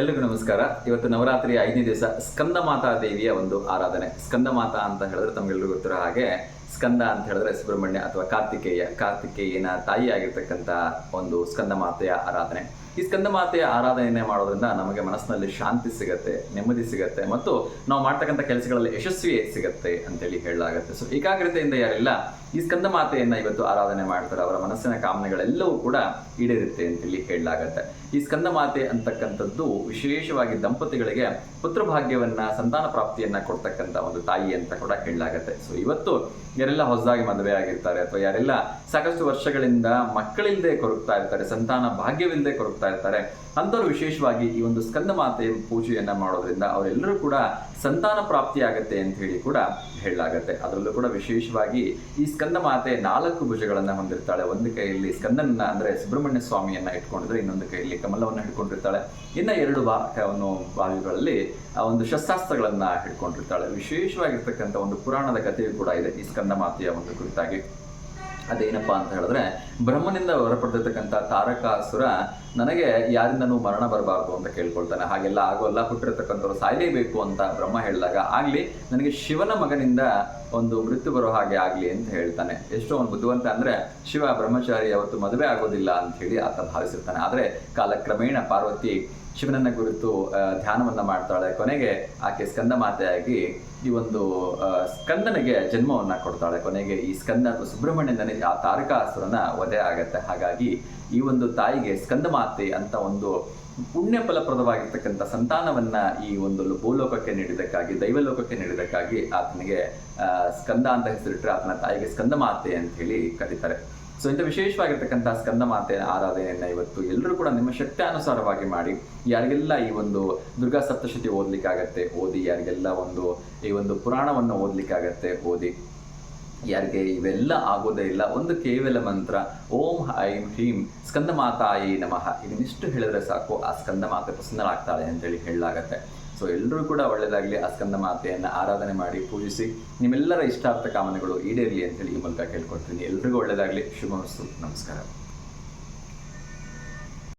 ಎಲ್ರಿಗೂ ನಮಸ್ಕಾರ. ಇವತ್ತು ನವರಾತ್ರಿಯ ಐದನೇ ದಿವಸ ಸ್ಕಂದ ಮಾತಾ ದೇವಿಯ ಒಂದು ಆರಾಧನೆ. ಸ್ಕಂದ ಮಾತಾ ಅಂತ ಹೇಳಿದ್ರೆ ತಮಗೆಲ್ಲರಿಗೂ ಗೊತ್ತಿರೋ ಹಾಗೆ ಸ್ಕಂದ ಅಂತ ಹೇಳಿದ್ರೆ ಸುಬ್ರಹ್ಮಣ್ಯ ಅಥವಾ ಕಾರ್ತಿಕೇಯ. ಕಾರ್ತಿಕೇಯನ ತಾಯಿ ಆಗಿರ್ತಕ್ಕಂಥ ಒಂದು ಸ್ಕಂದ ಮಾತೆಯ ಆರಾಧನೆ. ಈ ಸ್ಕಂದ ಮಾತೆಯ ಆರಾಧನೆ ಮಾಡೋದ್ರಿಂದ ನಮಗೆ ಮನಸ್ಸಿನಲ್ಲಿ ಶಾಂತಿ ಸಿಗತ್ತೆ, ನೆಮ್ಮದಿ ಸಿಗತ್ತೆ ಮತ್ತು ನಾವು ಮಾಡ್ತಕ್ಕಂಥ ಕೆಲಸಗಳಲ್ಲಿ ಯಶಸ್ವಿ ಸಿಗತ್ತೆ ಅಂತೇಳಿ ಹೇಳಲಾಗತ್ತೆ. ಸೊ ಏಕಾಗ್ರತೆಯಿಂದ ಯಾರೆಲ್ಲ ಈ ಸ್ಕಂದ ಮಾತೆಯನ್ನ ಇವತ್ತು ಆರಾಧನೆ ಮಾಡ್ತಾರೆ. ಅವರ ಮನಸ್ಸಿನ ಕಾಮನೆಗಳೆಲ್ಲವೂ ಕೂಡ ಈಡೇರುತ್ತೆ ಅಂತೇಳಿ ಹೇಳಲಾಗತ್ತೆ. ಈ ಸ್ಕಂದ ಮಾತೆ ಅಂತಕ್ಕಂಥದ್ದು ವಿಶೇಷವಾಗಿ ದಂಪತಿಗಳಿಗೆ ಪುತ್ರ ಭಾಗ್ಯವನ್ನ ಸಂತಾನ ಪ್ರಾಪ್ತಿಯನ್ನ ಕೊಡ್ತಕ್ಕಂಥ ಒಂದು ತಾಯಿ ಅಂತ ಕೂಡ ಹೇಳಲಾಗತ್ತೆ. ಸೊ ಇವತ್ತು ಯಾರೆಲ್ಲ ಹೊಸದಾಗಿ ಮದುವೆ ಆಗಿರ್ತಾರೆ ಅಥವಾ ಯಾರೆಲ್ಲ ಸಾಕಷ್ಟು ವರ್ಷಗಳಿಂದ ಮಕ್ಕಳಿಲ್ಲದೆ ಕೊರಗ್ತಾ ಇರ್ತಾರೆ, ಸಂತಾನ ಭಾಗ್ಯವಿಲ್ಲದೆ ಕೊರಗ್ತಾ ಇರ್ತಾರೆ, ಅಂಥವ್ರು ವಿಶೇಷವಾಗಿ ಈ ಒಂದು ಸ್ಕಂದ ಮಾತೆಯ ಪೂಜೆಯನ್ನ ಮಾಡೋದ್ರಿಂದ ಅವರೆಲ್ಲರೂ ಕೂಡ ಸಂತಾನ ಪ್ರಾಪ್ತಿ ಆಗತ್ತೆ ಅಂತ ಹೇಳಿ ಕೂಡ ಹೇಳಲಾಗತ್ತೆ. ಅದರಲ್ಲೂ ಕೂಡ ವಿಶೇಷವಾಗಿ ಈ ಸ್ಕಂದ ಮಾತೆ ನಾಲ್ಕು ಭುಜಗಳನ್ನ ಹೊಂದಿರ್ತಾಳೆ. ಒಂದು ಕೈಯಲ್ಲಿ ಸ್ಕಂದನನ್ನ ಅಂದ್ರೆ ಸುಬ್ರಹ್ಮಣ್ಯ ಸ್ವಾಮಿಯನ್ನ ಇಟ್ಕೊಂಡಿದ್ರೆ ಇನ್ನೊಂದು ಕೈಯಲ್ಲಿ ಕಮಲವನ್ನ ಹಿಡ್ಕೊಂಡಿರ್ತಾಳೆ. ಇನ್ನ ಎರಡು ಒಂದು ಬಾವಿಗಳಲ್ಲಿ, ಆ ಒಂದು ಶಸ್ತ್ರಾಸ್ತ್ರಗಳನ್ನ ಹಿಡ್ಕೊಂಡಿರ್ತಾಳೆ. ವಿಶೇಷವಾಗಿರ್ತಕ್ಕಂಥ ಒಂದು ಪುರಾಣದ ಕಥೆಯು ಕೂಡ ಇದೆ ಈ ಸ್ಕಂದ ಮಾತೆಯ ಒಂದು ಕುರಿತಾಗಿ. ಅದೇನಪ್ಪ ಅಂತ ಹೇಳಿದ್ರೆ, ಬ್ರಹ್ಮನಿಂದ ಹೊರಪಡ್ತಿರ್ತಕ್ಕಂಥ ತಾರಕಾಸುರ ನನಗೆ ಯಾರಿಂದನೂ ಮರಣ ಬರಬಾರ್ದು ಅಂತ ಕೇಳ್ಕೊಳ್ತಾನೆ. ಹಾಗೆಲ್ಲ ಆಗೋಲ್ಲ, ಹುಟ್ಟಿರ್ತಕ್ಕಂಥವ್ರು ಸಾಯಲೇಬೇಕು ಅಂತ ಬ್ರಹ್ಮ ಹೇಳಿದಾಗ, ಆಗಲಿ, ನನಗೆ ಶಿವನ ಮಗನಿಂದ ಒಂದು ಮೃತ್ಯು ಬರೋ ಹಾಗೆ ಆಗಲಿ ಅಂತ ಹೇಳ್ತಾನೆ. ಎಷ್ಟೋ ಒಂದು ಬುದ್ಧಿವಂತ ಅಂದ್ರೆ, ಶಿವ ಬ್ರಹ್ಮಚಾರಿ ಯಾವತ್ತು ಮದುವೆ ಆಗೋದಿಲ್ಲ ಅಂತ ಹೇಳಿ ಆತ ಭಾವಿಸಿರ್ತಾನೆ. ಆದರೆ, ಕಾಲಕ್ರಮೇಣ ಪಾರ್ವತಿ ಶಿವನನ್ನ ಕುರಿತು ಧ್ಯಾನವನ್ನ ಮಾಡ್ತಾಳೆ. ಕೊನೆಗೆ ಆಕೆ ಸ್ಕಂದ ಮಾತೆಯಾಗಿ ಈ ಒಂದು ಸ್ಕಂದನಿಗೆ ಜನ್ಮವನ್ನ ಕೊಡ್ತಾಳೆ. ಕೊನೆಗೆ ಈ ಸ್ಕಂದ ಅಥವಾ ಸುಬ್ರಹ್ಮಣ್ಯನೇ ಆ ತಾರಕಾಸುರನ ವಧೆ ಆಗತ್ತೆ. ಹಾಗಾಗಿ ಈ ಒಂದು ತಾಯಿಗೆ ಸ್ಕಂದ ಮಾತೆ ಅಂತ ಒಂದು ಪುಣ್ಯ ಫಲಪ್ರದವಾಗಿರ್ತಕ್ಕಂಥ ಸಂತಾನವನ್ನ ಈ ಒಂದು ಭೂಲೋಕಕ್ಕೆ ನೀಡಿದಕ್ಕಾಗಿ ದೈವಲೋಕಕ್ಕೆ ನೀಡಿದಕ್ಕಾಗಿ ಆತನಿಗೆ ಸ್ಕಂದ ಅಂತ ಹೆಸರಿಟ್ಟರೆ ಆತನ ತಾಯಿಗೆ ಸ್ಕಂದ ಮಾತೆ ಅಂತ ಹೇಳಿ ಕರೀತಾರೆ. ಸೊ ಇಂಥ ವಿಶೇಷವಾಗಿರ್ತಕ್ಕಂಥ ಸ್ಕಂದ ಮಾತೆ ಆರಾಧನೆಯನ್ನ ಇವತ್ತು ಎಲ್ಲರೂ ಕೂಡ ನಿಮ್ಮ ಶಕ್ತಾನುಸಾರವಾಗಿ ಮಾಡಿ, ಯಾರಿಗೆಲ್ಲ ಈ ಒಂದು ದುರ್ಗಾ ಸಪ್ತಶತಿ ಓದಲಿಕ್ಕಾಗತ್ತೆ, ಓದಿ, ಯಾರಿಗೆಲ್ಲ ಒಂದು ಈ ಒಂದು ಪುರಾಣವನ್ನು ಓದಲಿಕ್ಕಾಗತ್ತೆ, ಓದಿ, ಯಾರಿಗೆ ಇವೆಲ್ಲ ಆಗೋದೇ ಇಲ್ಲ, ಒಂದು ಕೇವಲ ಮಂತ್ರ, ಓಂ ಐಂ ಹ್ರೀಂ ಸ್ಕಂದ ಮಾತಾಯಿ ನಮಃ. ಇದನ್ನಿಷ್ಟು ಹೇಳಿದ್ರೆ ಸಾಕು, ಆ ಸ್ಕಂದ ಮಾತೆ ಪ್ರಸನ್ನರಾಗ್ತಾಳೆ ಅಂತೇಳಿ ಹೇಳಲಾಗತ್ತೆ. ಸೊ ಎಲ್ಲರೂ ಕೂಡ ಒಳ್ಳೆಯದಾಗಲಿ ಅಸ್ಕಂದ ಸ್ಕಂದ ಮಾತೆಯನ್ನು ಆರಾಧನೆ ಮಾಡಿ ಪೂಜಿಸಿ. ನಿಮ್ಮೆಲ್ಲರ ಇಷ್ಟಾರ್ಥ ಕಾಮನೆಗಳು ಈಡೇರಲಿ ಅಂತೇಳಿ ಈ ಮೂಲಕ ಕೇಳ್ಕೊಡ್ತೀನಿ. ಎಲ್ರಿಗೂ ಒಳ್ಳೆಯದಾಗಲಿ ಶುಭ ನಮಸ್ಕಾರ.